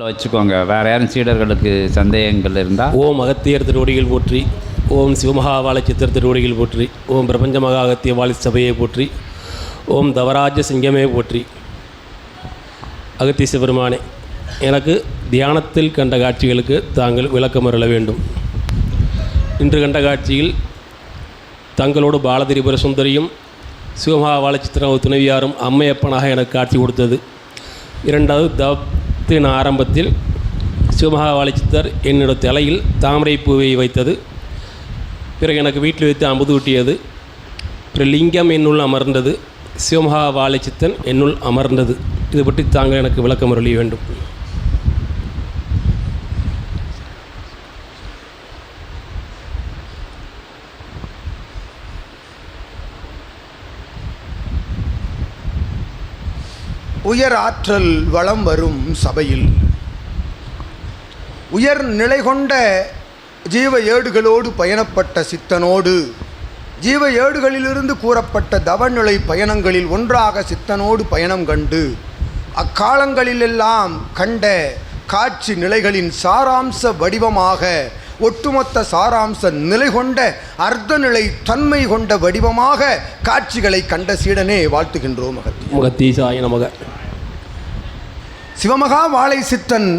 வச்சுக்கோங்க. வேறு யாரும் சீடர்களுக்கு சந்தேகங்கள் இருந்தால் ஓம் அகத்தியர் திருவடிகள் போற்றி ஓம் சிவமகா வாழச்சித்திர திருவடிகள் போற்றி ஓம் பிரபஞ்ச மகா அகத்திய வாழி சபையை போற்றி ஓம் தவராஜ சிங்கமே போற்றி. அகத்திய சிவருமானே எனக்கு தியானத்தில் கண்ட காட்சிகளுக்கு தாங்கள் விளக்கம் அருள வேண்டும். இன்று கண்ட காட்சியில் தங்களோடு பாலதிரிபுர சுந்தரியும் சிவமகா வாழச்சித்திர துணைவியாரும் அம்மையப்பனாக எனக்கு காட்சி கொடுத்தது. இரண்டாவது த தின ஆரம்பத்தில் சிவமகாவாளி சித்தர் என்னோட தலையில் தாமரை பூவை வைத்தது. பிறகு எனக்கு வீட்டில் வைத்து அமுது ஊட்டியது. பிறகு லிங்கம் என்னுள் அமர்ந்தது. சிவமகா வாழைச்சித்தன் என்னுள் அமர்ந்தது. இது பற்றி தாங்கள் எனக்கு விளக்கம் அருளிய வேண்டும். உயர் ஆற்றல் வளம் வரும் சபையில். உயர் நிலை கொண்ட ஜீவ ஏடுகளோடு பயணப்பட்ட சித்தனோடு ஜீவ ஏடுகளிலிருந்து கூறப்பட்ட தவநிலை பயணங்களில் ஒன்றாக சித்தனோடு பயணம் கண்டு அக்காலங்களிலெல்லாம் கண்ட காட்சி நிலைகளின் சாராம்ச வடிவமாக ஒட்டுமொத்த சாராம்ச நிலை கொண்ட அர்த்தநிலை தன்மை கொண்ட வடிவமாக காட்சிகளை கண்ட சீடனே வாழ்த்துகின்றோம் அகத்தி முகத்தீசாய நமக. சிவமகா வாழை சித்தன்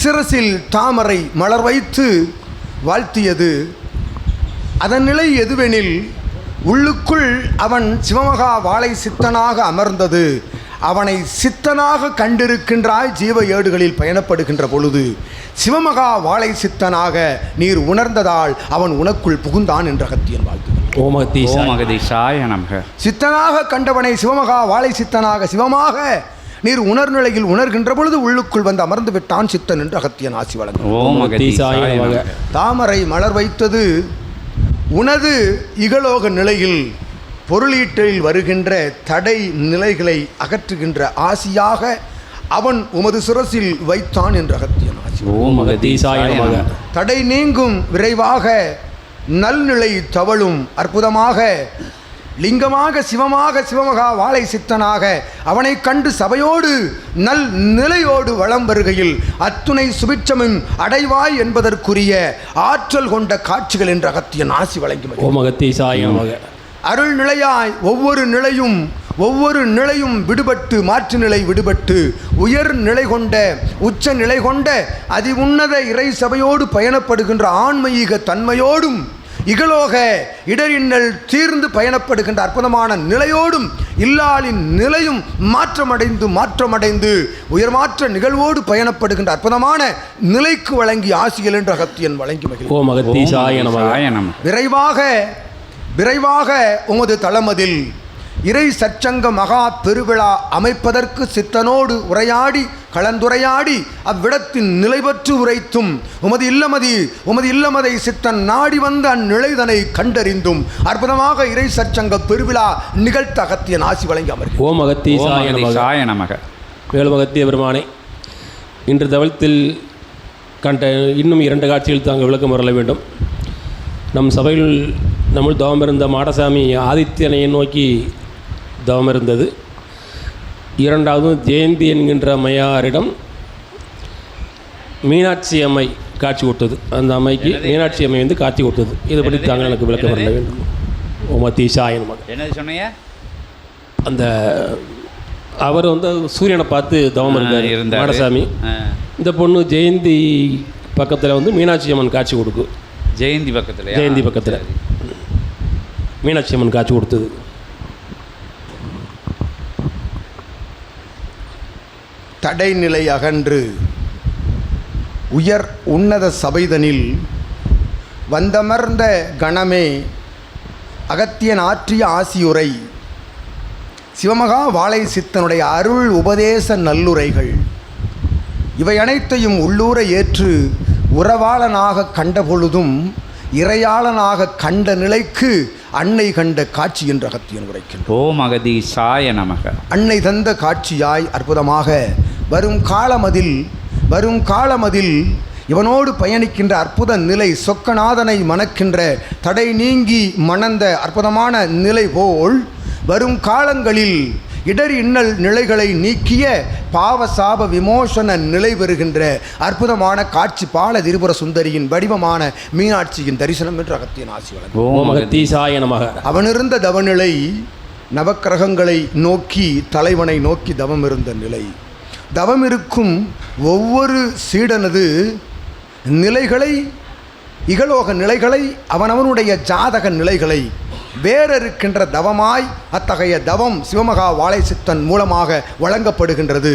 சிரசில் தாமரை மலர் வைத்து வாழ்த்தியது. அதன் நிலை எதுவெனில் உள்ளுக்குள் அவன் சிவமகா வாழை சித்தனாக அமர்ந்தது. அவனை சித்தனாக கண்டிருக்கின்றாய் ஜீவ ஏடுகளில் பயணப்படுகின்ற பொழுது சிவமகா வாழை சித்தனாக நீர் உணர்ந்ததால் அவன் உனக்குள் புகுந்தான் என்ற கத்தியன் வாழ்த்து. ஓம் அகத்தீசாய ஓம் அகதீஷாய நமக. சித்தனாக கண்டவனை சிவமகா வாழை சித்தனாக சிவமாக நீர் உணர்நிலையில் உணர்கின்ற பொழுது உள்ளுக்குள் வந்து அமர்ந்து விட்டான் சித்தன் என்று அகத்தியன் ஆசி நமக தாமரை மலர் வைத்தது உனது இகலோக நிலையில் பொருளீட்டில் வருகின்ற தடை நிலைகளை அகற்றுகின்ற ஆசியாக அவன் உமது சிரசில் வைத்தான் என்று அகத்தியன் ஆசி தடை நீங்கும் விரைவாக நல்நிலை தவழும் அற்புதமாக லிங்கமாக சிவமாக சிவமகா வாழை சித்தனாக அவனை கண்டு சபையோடு நல் நிலையோடு வளம் வருகையில் அத்துணை சுபிட்சமும் அடைவாய் என்பதற்குரிய ஆற்றல் கொண்ட காட்சிகள் என்ற அகத்தியன் ஆசி வழங்கி மகிழ்ந்தார். ஓம் அகத்தீசாய நமக அருள் நிலையாய் ஒவ்வொரு நிலையும் ஒவ்வொரு நிலையும் விடுபட்டு மாற்று நிலை விடுபட்டு உயர் நிலை கொண்ட உச்ச நிலை கொண்ட அதி உன்னத இறை சபையோடு பயணப்படுகின்ற ஆன்மீக தன்மையோடும் இகலோக இடரின்னல் தீர்ந்து பயணப்படுகின்ற அற்புதமான நிலையோடும் இல்லாளின் நிலையும் மாற்றமடைந்து மாற்றமடைந்து உயர்மாற்ற நிகழ்வோடு பயணப்படுகின்ற அற்புதமான நிலைக்கு வழங்கி ஆசியல் என்ற அகத்தியன் வழங்கி விரைவாக விரைவாக உமது தளமதில் இறை சச்சங்க மகா பெருவிழா அமைப்பதற்கு சித்தனோடு உரையாடி கலந்துரையாடி அவ்விடத்தின் நிலைபற்று உரைத்தும். உமது இல்லமதி உமது இல்லமதை சித்தன் நாடி வந்த அந்நிலைதனை கண்டறிந்தும். அற்புதமாக இறை சச்சங்க பெருவிழா நிகழ்த்த அகத்தியன் ஆசி வழங்கி அமர்கிறார் ஓம் ஓம் அகத்தீசாய நமக. வேலுமகத்திய பெருமானே இன்று தவளத்தில் கண்ட இன்னும் இரண்டு காட்சிகள் தாங்கள் விளக்கம் வரல வேண்டும். நம் சபையில் நம்முள் தவம் இருந்த மாடசாமி ஆதித்யனை நோக்கி தவம் இருந்தது. இரண்டாவது ஜெயந்தி என்கின்ற அம்மையாரிடம் மீனாட்சி அம்மை காட்சி கொடுத்தது. அந்த அம்மைக்கு மீனாட்சி அம்மை வந்து காட்சி கொடுத்தது. இதை பற்றி தாங்கள் எனக்கு விளக்கம் வரல வேண்டும். நமக. என்னது சொன்னீங்க? அந்த அவர் வந்து சூரியனை பார்த்து தவம் இருந்தார். மாடசாமி. இந்த பொண்ணு ஜெயந்தி பக்கத்தில் வந்து மீனாட்சி அம்மன் காட்சி கொடுக்கும் ஜெயந்தி பக்கத்துல ஜெயந்தி பக்கத்தில். மீனாட்சி அம்மன் காட்சி கொடுத்தது. தடைநிலை அகன்று. உயர் உன்னத சபைதனில் வந்தமர்ந்த கணமே அகத்தியன் ஆற்றிய ஆசியுரை. சிவமகா வாழை சித்தனுடைய அருள் உபதேச நல்லுரைகள். இவை அனைத்தையும் உள்ளூர ஏற்று உறவாளனாக கண்ட பொழுதும் இறையாளனாக கண்ட நிலைக்கு அன்னை கண்ட காட்சி என்று அகத்தியன் உரைக்கின்றார் ஓம் அகதீஷாய நமக. அன்னை தந்த காட்சியாய் அற்புதமாக வரும் காலமதில் வரும் காலமதில் இவனோடு பயணிக்கின்ற அற்புத நிலை சொக்கநாதனை மணக்கின்ற தடை நீங்கி மணந்த அற்புதமான நிலை போல் வரும் காலங்களில் இடர் இன்னல் நிலைகளை நீக்கிய பாவசாப விமோசன நிலை பெறுகின்ற அற்புதமான காட்சி பால திரிபுர சுந்தரியின் வடிவமான மீனாட்சியின் தரிசனம் என்று அகத்தியன் ஆசி அவனிருந்த தவநிலை நவக்கிரகங்களை நோக்கி தலைவனை நோக்கி தவம் இருந்த நிலை. தவம் இருக்கும் ஒவ்வொரு சீடனது நிலைகளை இகலோக நிலைகளை அவனவனுடைய ஜாதக நிலைகளை வேறிருக்கின்ற தவமாய் அத்தகைய தவம் சிவமகா வாழைச்சித்தன் மூலமாக வழங்கப்படுகின்றது.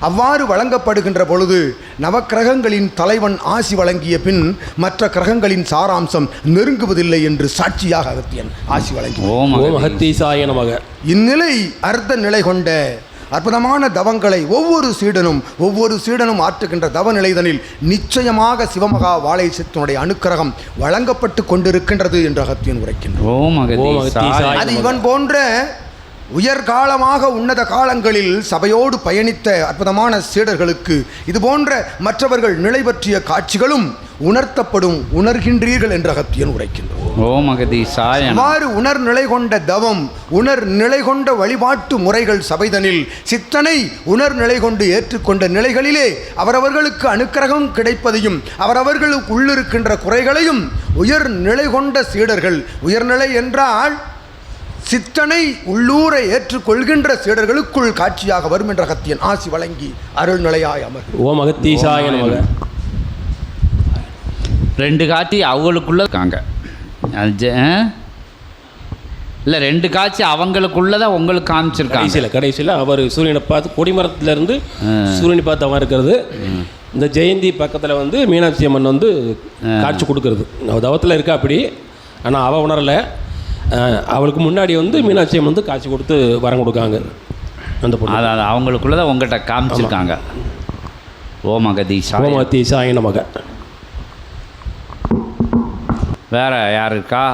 அவ்வாறு வழங்கப்படுகின்ற பொழுது நவக்கிரகங்களின் தலைவன் ஆசி வழங்கிய பின் மற்ற கிரகங்களின் சாராம்சம் நெருங்குவதில்லை என்று சாட்சியாக அகத்தியன் ஆசி வழங்கி இந்நிலை அர்த்த நிலை கொண்ட அற்புதமான தவங்களை ஒவ்வொரு சீடனும் ஒவ்வொரு சீடனும் ஆற்றுகின்ற தவ நிலைதனில் நிச்சயமாக சிவமகா வாழை சித்தனுடைய அனுக்கிரகம் வழங்கப்பட்டு கொண்டிருக்கின்றது என்று அகத்தியன். சாய். அது இவன் போன்ற உயர்காலமாக உன்னத காலங்களில் சபையோடு பயணித்த அற்புதமான சீடர்களுக்கு இது போன்ற மற்றவர்கள் நிலை பற்றிய காட்சிகளும் உணர்த்தப்படும் உணர்கின்றீர்கள் என்று அகத்தியன் உரைக்கின்றார் ஓம் அகதி சாயன. அவ்வாறு உணர் நிலை கொண்ட தவம் உணர் நிலை கொண்ட வழிபாட்டு முறைகள் சபைதனில் சித்தனை உணர் நிலை கொண்டு ஏற்றுக்கொண்ட நிலைகளிலே அவரவர்களுக்கு அனுக்கிரகம் கிடைப்பதையும் அவரவர்களுக்கு உள்ளிருக்கின்ற குறைகளையும் உயர் நிலை கொண்ட சீடர்கள் உயர்நிலை என்றால் சித்தனை உள்ளூரை ஏற்றுக்கொள்கின்ற சீடர்களுக்குள் காட்சியாக வரும் என்ற கத்தியன் ஆசி வழங்கி அருள்நிலையாய் அமர். ஓம் அகத்தீசாய ரெண்டு காட்சி அவங்களுக்குள்ள இருக்காங்க? இல்லை ரெண்டு காட்சி அவங்களுக்குள்ளதான் உங்களுக்கு காமிச்சிருக்காங்க. கடைசியில் கடைசியில் அவர் சூரியனை பார்த்து கொடிமரத்துலேருந்து. சூரியனை பார்த்து அவன் இருக்கிறது. இந்த ஜெயந்தி பக்கத்தில் வந்து மீனாட்சி அம்மன் வந்து காட்சி கொடுக்கறது. அவ தவத்தில் இருக்கா அப்படி ஆனால் அவள் உணரலை. அவளுக்கு முன்னாடி வந்து மீனாட்சி அம்மன் வந்து காட்சி கொடுத்து வரம் கொடுக்காங்க. அந்த பொண்ணு. அதான் அவங்களுக்குள்ளதான் உங்கள்கிட்ட காமிச்சிருக்காங்க. ஓம் அகதி சாய் ஓமத்தி சாய நமக. வேறு யார் இருக்கா